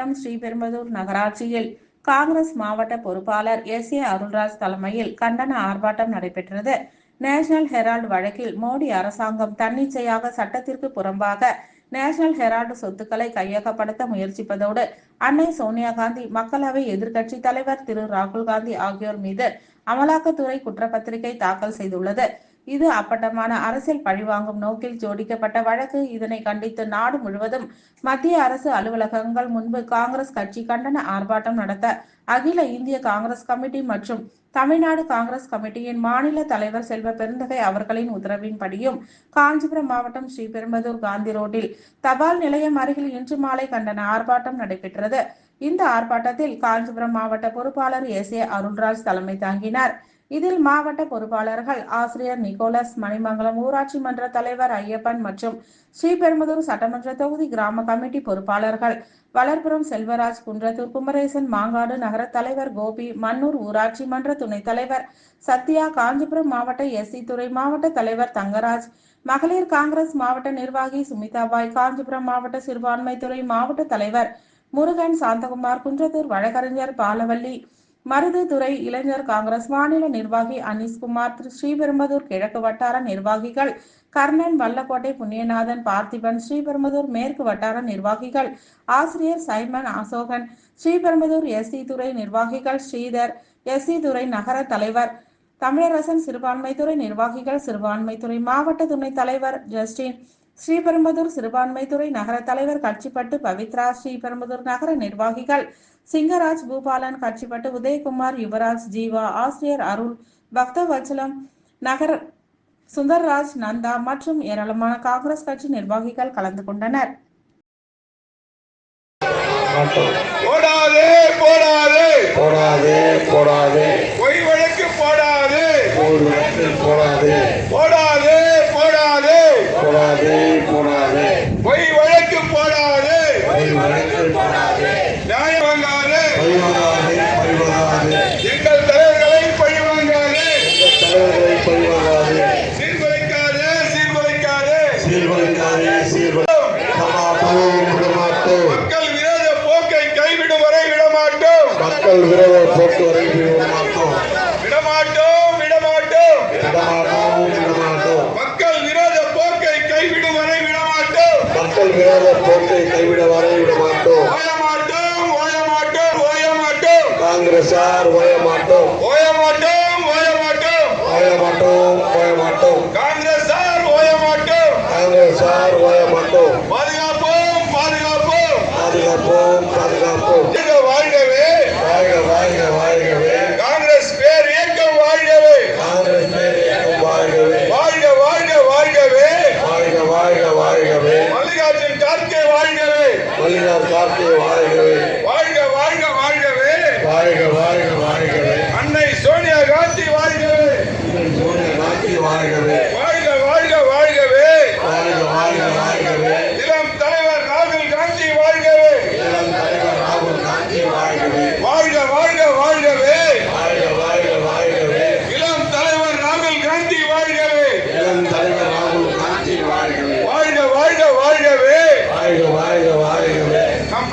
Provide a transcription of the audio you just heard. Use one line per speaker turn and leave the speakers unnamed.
மாவட்டம் ஸ்ரீபெரும்புதூர் நகராட்சியில் காங்கிரஸ் மாவட்ட பொறுப்பாளர் எஸ் ஏ அருள்ராஜ் தலைமையில் கண்டன ஆர்ப்பாட்டம் நடைபெற்றது. நேஷனல் ஹெரால்டு வழக்கில் மோடி அரசாங்கம் தன்னிச்சையாக சட்டத்திற்கு புறம்பாக நேஷனல் ஹெரால்டு சொத்துக்களை கையகப்படுத்த முயற்சிப்பதோடு அன்னை சோனியா காந்தி மக்களவை எதிர்க்கட்சி தலைவர் திரு ராகுல் காந்தி ஆகியோர் மீது அமலாக்கத்துறை குற்றப்பத்திரிகை தாக்கல் செய்துள்ளது. இது அப்பட்டமான அரசியல் பழிவாங்கும் நோக்கில் ஜோடிக்கப்பட்ட வழக்கு. இதனை கண்டித்து நாடு முழுவதும் மத்திய அரசு அலுவலகங்கள் முன்பு காங்கிரஸ் கட்சி கண்டன ஆர்ப்பாட்டம் நடத்த அகில இந்திய காங்கிரஸ் கமிட்டி மற்றும் தமிழ்நாடு காங்கிரஸ் கமிட்டியின் மாநில தலைவர் செல்வ பெருந்தகை அவர்களின் உத்தரவின்படியும் காஞ்சிபுரம் மாவட்டம் ஸ்ரீபெரும்பதூர் காந்தி ரோட்டில் தபால் நிலையம் அருகில் இன்று மாலை கண்டன ஆர்ப்பாட்டம் நடைபெற்றது. இந்த ஆர்ப்பாட்டத்தில் காஞ்சிபுரம் மாவட்ட பொறுப்பாளர் எஸ் ஏ அருள்ராஜ் தலைமை தாங்கினார். இதில் மாவட்ட பொறுப்பாளர்கள் ஆசிரியர் நிக்கோலஸ் மணிமங்கலம் ஊராட்சி மன்ற தலைவர் ஐயப்பன் மற்றும் ஸ்ரீபெரும்புதூர் சட்டமன்ற தொகுதி கிராம கமிட்டி பொறுப்பாளர்கள் வளர்புரம் செல்வராஜ் குன்றத்தூர் குமரேசன் மாங்காடு நகர தலைவர் கோபி மன்னூர் ஊராட்சி மன்ற துணைத் தலைவர் சத்யா காஞ்சிபுரம் மாவட்ட எஸ்சி துறை மாவட்ட தலைவர் தங்கராஜ் மகளிர் காங்கிரஸ் மாவட்ட நிர்வாகி சுமிதாபாய் காஞ்சிபுரம் மாவட்ட சிறுபான்மைத்துறை மாவட்ட தலைவர் முருகன் சாந்தகுமார் குன்றத்தூர் வழக்கறிஞர் பாலவல்லி மருதுதுறை இளைஞர் காங்கிரஸ் மாநில நிர்வாகி அனீஸ்குமார் திரு ஸ்ரீபெரும்புதூர் கிழக்கு வட்டார நிர்வாகிகள் கர்ணன் வல்லக்கோட்டை புண்ணியநாதன் பார்த்திபன் ஸ்ரீபெரும்புதூர் மேற்கு வட்டார நிர்வாகிகள் ஆசிரியர் சைமன் அசோகன் ஸ்ரீபெரும்புதூர் எஸ்சி துறை நிர்வாகிகள் ஸ்ரீதர் எஸ்சி துறை நகர தலைவர் தமிழரசன் சிறுபான்மைத்துறை நிர்வாகிகள் சிறுபான்மைத்துறை மாவட்ட துணைத் தலைவர் ஜஸ்டின் ஸ்ரீபெரும்புதூர் சிறுபான்மைத்துறை நகர தலைவர் கட்சிப்பட்டு பவித்ரா ஸ்ரீபெரும்புதூர் நகர நிர்வாகிகள் சிங்கராஜ் பூபாலன் கட்சிப்பட்டு உதயகுமார் யுவராஜ் ஜீவா ஆசிரியர் அருள் பக்தவச்சலம் நகர சுந்தர்ராஜ் நந்தா மற்றும் ஏராளமான காங்கிரஸ் கட்சி நிர்வாகிகள் கலந்து கொண்டனர்.
போடாதே போடாதே.
போடாதே போடாதே.
பொய் வழக்கு போடாதே.
போடாதே.
போடாதே போடாதே.
போடாதே போடாதே. விடமாட்டோம் விடமாட்டோம்.
மக்கள் விரோத போக்கை கைவிடும் வரை விடமாட்டோம்.
மக்கள் விரோத போக்குவரை விடமாட்டோம்.
விடமாட்டோம் விடமாட்டோம்.
விடமாட்டோம் விடமாட்டோம்.
மக்கள் விரோத போக்கை கைவிடும் வரை விடமாட்டோம்.
மக்கள் விரோத போக்கை கைவிட வரை விடமாட்டோம்.
ஓய மாட்டோம் ஓய மாட்டோம் ஓய மாட்டோம்
காங்கிரசார் ஓய மாட்டோம்
ஓய மாட்டோம்
ஓய மாட்டோம் பாதுகாப்போம்
வாழ்கவே.
வாழ்க வாழ்க வாழ்கவே.
காங்கிரஸ் பேர் இயக்கம் வாழ்கவே.
காங்கிரஸ் பேர் இயக்கம் வாழ்கவே.
வாழ்க வாழ்க வாழ்கவே.
வாழ்க வாழ்க வாழ்கவே.
மல்லிகார்ஜுன் கார்கே வாழ்கவே.
மல்லிகார் கார்கே வாழ்கவே.
வாழ்க வாழ்க வாழ்கவே.
வாழ்க வாழ்க வாழ்கவே.
அன்னை சோனியா காந்தி வாழ்க.